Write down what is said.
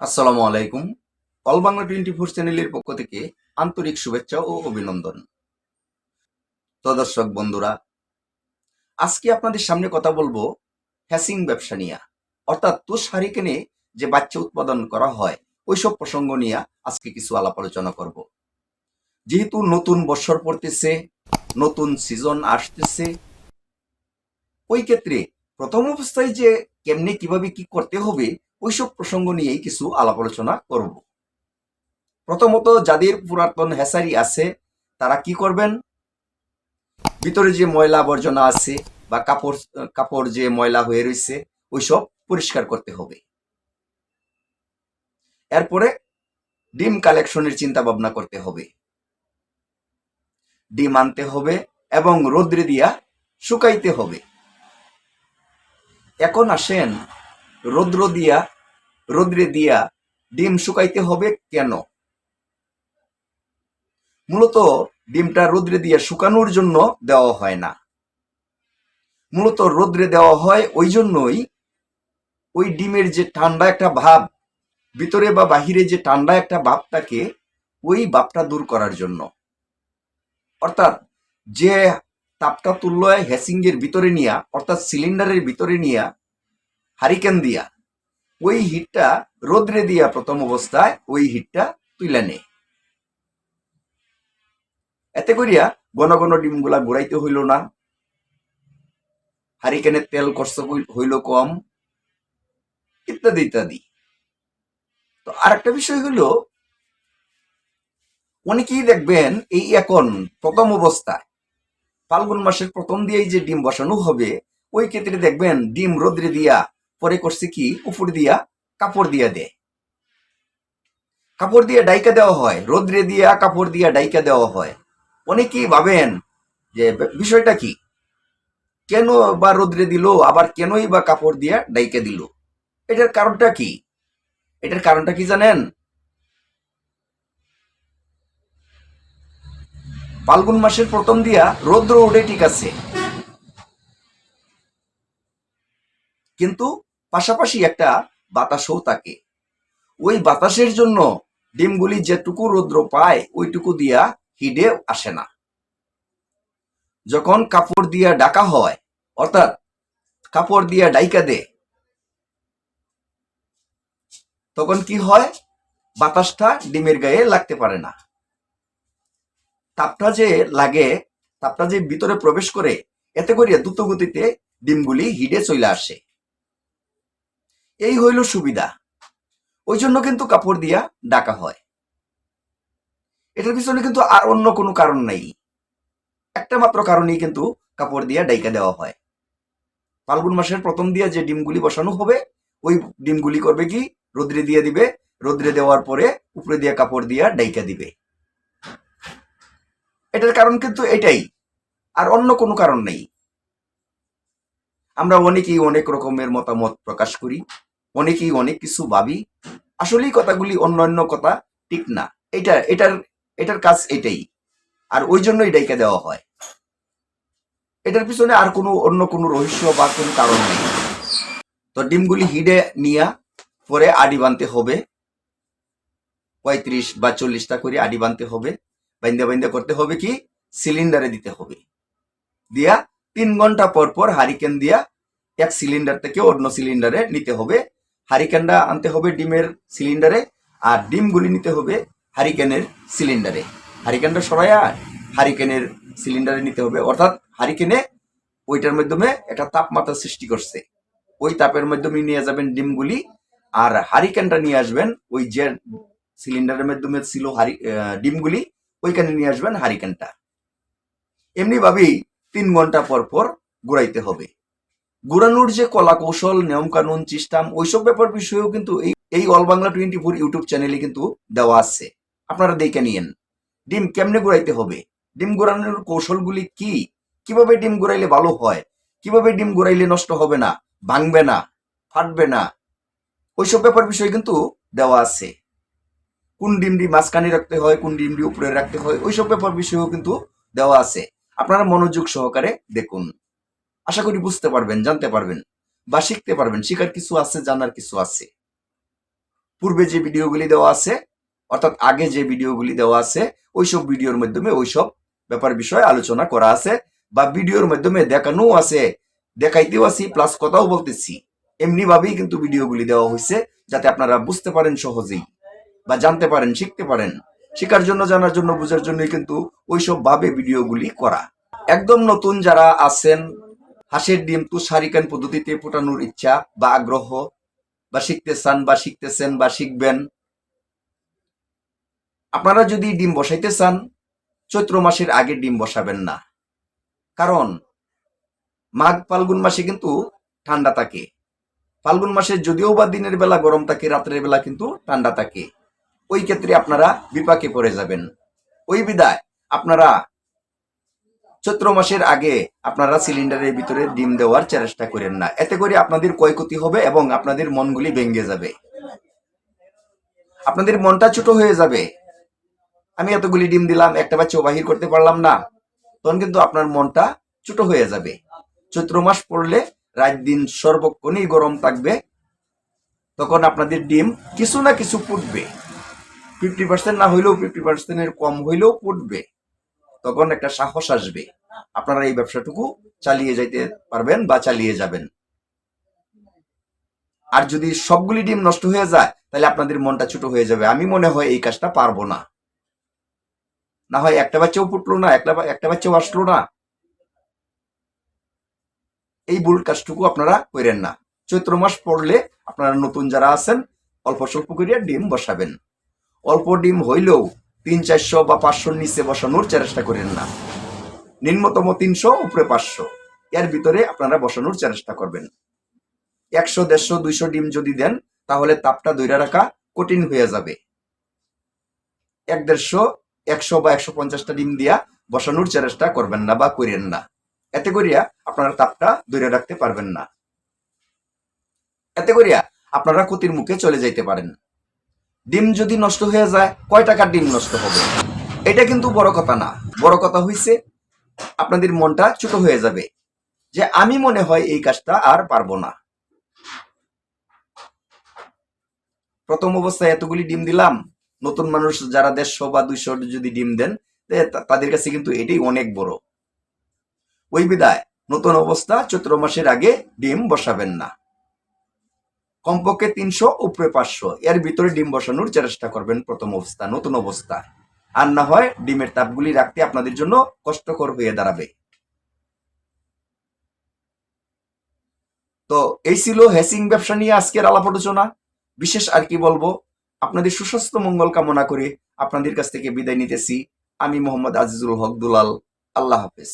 আসসালামু আলাইকুম। All Bangla twenty four চ্যানেলের পক্ষ থেকে আন্তরিক শুভেচ্ছা ও অভিনন্দন। তো দর্শক বন্ধুরা, আজকে আপনাদের সামনে কথা বলব হ্যাসিং ব্যবসা নিয়ে, অর্থাৎ তুষ হারিকেনে যে বাচ্চা উৎপাদন করা হয়, ওইসব প্রসঙ্গ নিয়ে আজকে কিছু আলাপ আলোচনা করব। যেহেতু নতুন বৎসর পড়তেছে, নতুন সিজন আসতেছে, ওই ক্ষেত্রে প্রথম অবস্থায় যে কেমনে, কীভাবে, কি করতে হবে ওইসব প্রসঙ্গ নিয়েই কিছু আলাপ আলোচনা করব। প্রথমত যাদের পুরাতন হেসারি আছে, তারা কি করবেন? ভিতরে যে ময়লা আবর্জনা আছে বা কাপড় কাপড় যে ময়লা হয়ে রয়েছে, ওইসব পরিষ্কার করতে হবে। এরপরে ডিম কালেকশনের চিন্তা ভাবনা করতে হবে। ডিম আনতে হবে এবং রোদ্রে দিয়া শুকাইতে হবে। এখন আসেন রৌদ্র দিয়া রোদ্রে দিয়া ডিম শুকাইতে হবে কেন? মূলত ডিমটা রোদ্রে দিয়া শুকানোর জন্য দেওয়া হয় না। মূলত রোদ্রে দেওয়া হয় ওই জন্যই ওই ডিমের যে ঠান্ডা একটা ভাব, ভিতরে বা বাহিরে যে ঠান্ডা একটা ভাব থাকে, ওই ভাবটা দূর করার জন্য। অর্থাৎ যে তাপটা তুল্য হ্যাসিং এর ভিতরে নিয়া, অর্থাৎ সিলিন্ডারের ভিতরে নিয়া, হারিকেন দিয়া ওই হিটটা রোদ্রে দিয়া প্রথম অবস্থায় ওই হিটটা তুলে নেয় এতে করিয়া ঘন ঘন ডিমগুলা ঘুরাইতে হইল না। হারিকেনের তেল খরচ হইল কম, ইত্যাদি ইত্যাদি। তো আরেকটা বিষয় হলো অনেকেই দেখবেন এই এখন প্রথম অবস্থায় ফাল্গুন মাসের প্রথম দিয়েই যে ডিম বসানো হবে, ওই ক্ষেত্রে দেখবেন ডিম রোদ্রে দিয়া পরে করছে কি? উপর দিয়া কাপড় দিয়া দেয়। কাপড় দিয়ে ডাইকা দেওয়া হয়, রোদ্রে দিয়া কাপড় দিয়া ডাইকা দেওয়া হয়। অনেকেই ভাবেন যে বিষয়টা কি? কেন বা রোদ্রে দিল, আবার কেনই বা কাপড় দিয়া ডাইকা দিল? এটার কারণটা কি? এটার কারণটা কি জানেন? ফাল্গুন মাসের প্রথম দিয়া রৌদ্র উঠে ঠিক আছে। কিন্তু পাশাপাশি একটা বাতাসও থাকে। ওই বাতাসের জন্য ডিমগুলি যেটুকু রৌদ্র পায়, ওইটুকু দিয়া হিডে আসে না। যখন কাপড় দিয়া ডাকা হয়, অর্থাৎ কাপড় দিয়া ডাইকা দে তখন কি হয়? বাতাসটা ডিমের গায়ে লাগতে পারে না। তাপটা যে লাগে, তাপটা যে ভিতরে প্রবেশ করে, এতে করিয়া দ্রুত গতিতে ডিমগুলি হিডে চলে আসে। এই হইল সুবিধা। ওই জন্য কিন্তু কাপড় দিয়া ডাকা হয়। এটার পিছনে কিন্তু আর অন্য কোনো কারণ নাই। একটা মাত্র কারণেই কিন্তু কাপড় দিয়া ডাইকা দেওয়া হয়। ফাল্গুন মাসের প্রথম দিয়া যে ডিমগুলি বসানো হবে, ওই ডিমগুলি করবে কি? রোদ্রে দিয়ে দিবে। রোদ্রে দেওয়ার পরে উপরে দিয়া কাপড় দিয়া ডাইকা দিবে। এটার কারণ কিন্তু এটাই। আর অন্য কোনো কারণ নেই। আমরা অনেকেই অনেক রকমের মতামত প্রকাশ করি। অনেকেই অনেক কিছু ভাবি। আসলেই কথাগুলি অন্য অন্য কথা ঠিক না। এটা, এটার এটার কাজ এটাই। আর ওই জন্যই ডাইকা দেওয়া হয়। এটার পিছনে আর কোনো, অন্য কোনো রহস্য বা কোনো কারণ নেই। তো ডিমগুলি হিডে নিয়া পরে আডি বানতে হবে। পঁয়ত্রিশ বা চল্লিশটা করে আডি বানতে হবে। বাইন্দা বাইন্দা করতে হবে কি? সিলিন্ডারে দিতে হবে। দিয়া তিন ঘণ্টা পর পর হারিকেন দিয়া এক সিলিন্ডার থেকে অন্য সিলিন্ডারে নিতে হবে। হারিকেনটা আনতে হবে ডিমের সিলিন্ডারে আর ডিমগুলি নিতে হবে হারিকেনের সিলিন্ডারে। হারিকেনটা সরাইয়া হারিকেনের সিলিন্ডারে নিতে হবে। অর্থাৎ হারিকেনে ওইটার মাধ্যমে একটা তাপমাত্রা সৃষ্টি করছে। ওই তাপের মাধ্যমে নিয়ে যাবেন ডিমগুলি আর হারিকেনটা নিয়ে আসবেন ওই যে সিলিন্ডারের মাধ্যমে ছিল হারি ডিমগুলি, ওইখানে নিয়ে আসবেন হারিকেনটা। এমনি ভাবেই তিন ঘণ্টা পর পর ঘুরাইতে হবে। ঘুরানোর যে কলা কৌশল নিয়ম কানুন সিস্টেম ওইসব ব্যাপার বিষয়েও কিন্তু এই এই all Bangla twenty four YouTube চ্যানেলে কিন্তু দেওয়া আছে। আপনারা দেখে নিয়েন। ডিম কেমনে ঘুরাইতে হবে? ডিম ঘোরানোর কৌশলগুলি কি? কীভাবে ডিম ঘুরাইলে ভালো হয়? কীভাবে ডিম ঘুরাইলে নষ্ট হবে না? ভাঙবে না? ফাটবে না? ওইসব ব্যাপার বিষয়ে কিন্তু দেওয়া আছে। কোন ডিমটি মাঝখানে রাখতে হয়, কোন ডিমটি উপরে রাখতে হয়, ওইসব ব্যাপার বিষয়েও কিন্তু দেওয়া আছে। আপনারা মনোযোগ সহকারে দেখুন। আশা করি বুঝতে পারবেন, জানতে পারবেন বা শিখতে পারবেন, শিখার কিছু আছে, জানার কিছু আছে। পূর্বে যে ভিডিওগুলি দেওয়া আছে, অর্থাৎ আগে যে ভিডিওগুলি দেওয়া আছে, ওইসব ভিডিওর মাধ্যমে ওইসব ব্যাপার বিষয়ে আলোচনা করা আছে বা ভিডিওর মাধ্যমে দেখানো আছে, দেখাইতেও আছি প্লাস কথাও বলতেছি। এমনি ভাবেই কিন্তু ভিডিওগুলি দেওয়া হয়েছে যাতে আপনারা বুঝতে পারেন সহজেই বা জানতে পারেন, শিখতে পারেন। শেখার জন্য, জানার জন্য, বোঝার জন্যই কিন্তু ওইসব ভাবে ভিডিওগুলি করা। একদম নতুন যারা আছেন হাঁসের ডিম তুষারিকান পদ্ধতিতে ফোটানোর ইচ্ছা বা আগ্রহ, বা শিখতে চান বা শিখতেছেন, বা শিখবেন। আপনারা যদি ডিম বসাইতে চান, চৈত্র মাসের আগে ডিম বসাবেন না। কারণ মাঘ ফাল্গুন মাসে কিন্তু ঠান্ডা থাকে। ফাল্গুন মাসে যদিও বা দিনের বেলা গরম থাকে, রাত্রের বেলা কিন্তু ঠান্ডা থাকে। ওই ক্ষেত্রে আপনারা বিপাকে পড়ে যাবেন। ওই বিদায় আপনারা চৈত্র মাসের আগে আপনারা সিলিন্ডারের ভিতরে ডিম দেওয়ার চেষ্টা করেন না। এতে করে আপনাদের ক্ষয়ক্ষতি হবে এবং আপনাদের মনগুলি ভেঙে যাবে। আপনাদের মনটা ছোট হয়ে যাবে। আমি এতগুলি ডিম দিলাম, একটা বাচ্চা বাহির করতে পারলাম না। তখন কিন্তু আপনার মনটা ছোট হয়ে যাবে। চৈত্র মাস পড়লে রাত দিন সর্বক্ষণই গরম থাকবে। তখন আপনাদের ডিম কিছু না কিছু ফুটবে। ফিফটি পার্সেন্ট না হইলেও ফিফটি পার্সেন্টের কম হইলেও ফুটবে। তখন একটা সাহস আসবে। আপনারা এই ব্যবসাটুকু চালিয়ে যাইতে পারবেন বা চালিয়ে যাবেন। আর যদি সবগুলি ডিম নষ্ট হয়ে যায়, তাহলে আপনাদের মনটা ছোট হয়ে যাবে। আমি মনে হয় এই কাজটা পারব না। না হয় একটা বাচ্চাও ফুটলো না, একটা একটা বাচ্চাও আসলো না। এই ভুল কাজটুকু আপনারা করেন না। চৈত্র মাস পড়লে আপনারা নতুন যারা আছেন, অল্প স্বল্প করিয়া ডিম বসাবেন। অল্প ডিম হইলেও তিন চারশো বা পাঁচশোর নিচে বসানোর চেষ্টা করেন না। নিম্নতম তিনশো, উপরে পাঁচশো। এর ভিতরে আপনারা বসানোর চেষ্টা করবেন। একশো, দেড়শো, দুইশো ডিম যদি দেন, তাহলে তাপটা দৈরা রাখা কঠিন হয়ে যাবে। এক দেড়শো, একশো বা একশো পঞ্চাশটা ডিম দিয়া বসানোর চেষ্টা করবেন না বা করেন না। এতে করিয়া আপনারা তাপটা ধরে রাখতে পারবেন না। এতে করিয়া আপনারা ক্ষতির মুখে চলে যাইতে পারেন। ডিম যদি নষ্ট হয়ে যায়, কয় টাকার ডিম নষ্ট হবে? এটা কিন্তু বড় কথা না। বড় কথা হইছে আপনাদের মনটা ছোট হয়ে যাবে যে আমি মনে হয় এই কাজটা আর পারব না। প্রথম অবস্থায় এতগুলি ডিম দিলাম। নতুন মানুষ যারা দেড়শো বা দুইশো যদি ডিম দেন তাদের কাছে কিন্তু এটাই অনেক বড়। ওই বিদায়, নতুন অবস্থা, চৈত্র মাসের আগে ডিম বসাবেন না। কমপক্ষে তিনশো, উপরে পাঁচশো, এর ভিতরে ডিম বসানোর চেষ্টা করবেন প্রথম অবস্থা, নতুন অবস্থা। আর না হয় ডিমের তাপগুলি রাখতে আপনাদের জন্য কষ্টকর হয়ে দাঁড়াবে। তো এই ছিল হেসিং ব্যবসা নিয়ে আজকের আলাপ আলোচনা। বিশেষ আর কি বলব, আপনাদের সুস্বাস্থ্য মঙ্গল কামনা করে আপনাদের কাছ থেকে বিদায় নিতেছি। আমি মোহাম্মদ আজিজুল হক দুলাল। আল্লাহ হাফেজ।